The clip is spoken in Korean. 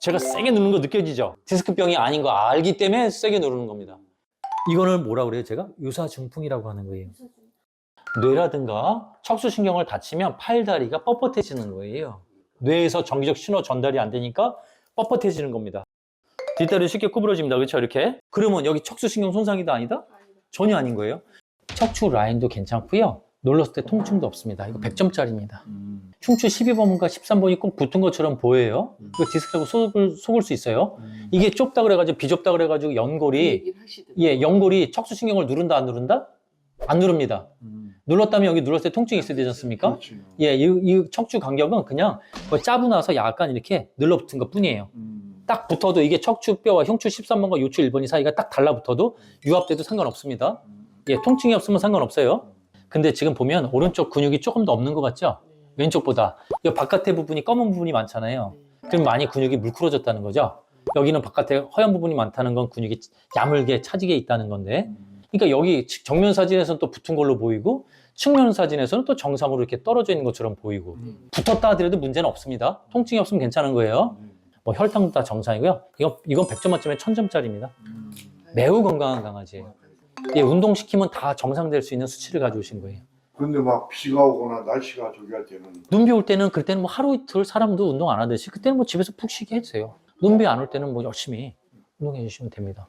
제가 세게 누르는 거 느껴지죠? 디스크병이 아닌 거 알기 때문에 세게 누르는 겁니다. 이거는 뭐라 그래요? 제가 유사중풍이라고 하는 거예요. 뇌라든가 척수신경을 다치면 팔다리가 뻣뻣해지는 거예요. 뇌에서 정기적 신호 전달이 안 되니까 뻣뻣해지는 겁니다. 뒷다리 쉽게 구부러집니다. 그렇죠? 이렇게. 그러면 여기 척수신경 손상이다 아니다? 전혀 아닌 거예요. 척추 라인도 괜찮고요. 눌렀을 때 통증도 없습니다. 이거 100점짜리입니다. 음. 흉추 12번과 13번이 꼭 붙은 것처럼 보여요. 이거 디스크라고 속을, 속을 수 있어요. 음. 이게 좁다 그래가지고 비좁다 그래가지고 연골이 하시더라고요. 예 연골이 척수신경을 누른다 안 누른다? 안 누릅니다. 음. 눌렀다면 여기 눌렀을 때 통증이 있어야 되지 않습니까? 그렇죠. 예, 이, 이 척추 간격은 그냥 뭐 짜고 나서 약간 이렇게 늘러붙은 것 뿐이에요. 음. 딱 붙어도 이게 척추뼈와 흉추 13번과 요추 1번이 사이가 딱 달라붙어도 유압돼도 상관없습니다. 음. 예, 통증이 없으면 상관없어요. 근데 지금 보면 오른쪽 근육이 조금 더 없는 것 같죠? 네. 왼쪽보다. 이 바깥에 부분이 검은 부분이 많잖아요. 네. 그럼 많이 근육이 물크러졌다는 거죠. 여기는 바깥에 허연 부분이 많다는 건 근육이 야물게 차지게 있다는 건데. 음. 그러니까 여기 정면 사진에서는 또 붙은 걸로 보이고 측면 사진에서는 또 정상으로 이렇게 떨어져 있는 것처럼 보이고 음. 붙었다 하더라도 문제는 없습니다. 통증이 없으면 괜찮은 거예요. 음. 뭐 혈당도 다 정상이고요. 이건, 이건 100점 만점에 1000점짜리입니다. 음. 매우 건강한 강아지예요. 예, 운동시키면 다 정상될 수 있는 수치를 가져오신 거예요. 근데 막 비가 오거나 날씨가 저기 할 때는 눈비 올 때는 그때는 뭐 하루 이틀 사람도 운동 안 하듯이 그때는 뭐 집에서 푹 쉬게 해주세요. 눈비 안 올 때는 뭐 열심히 운동해 주시면 됩니다.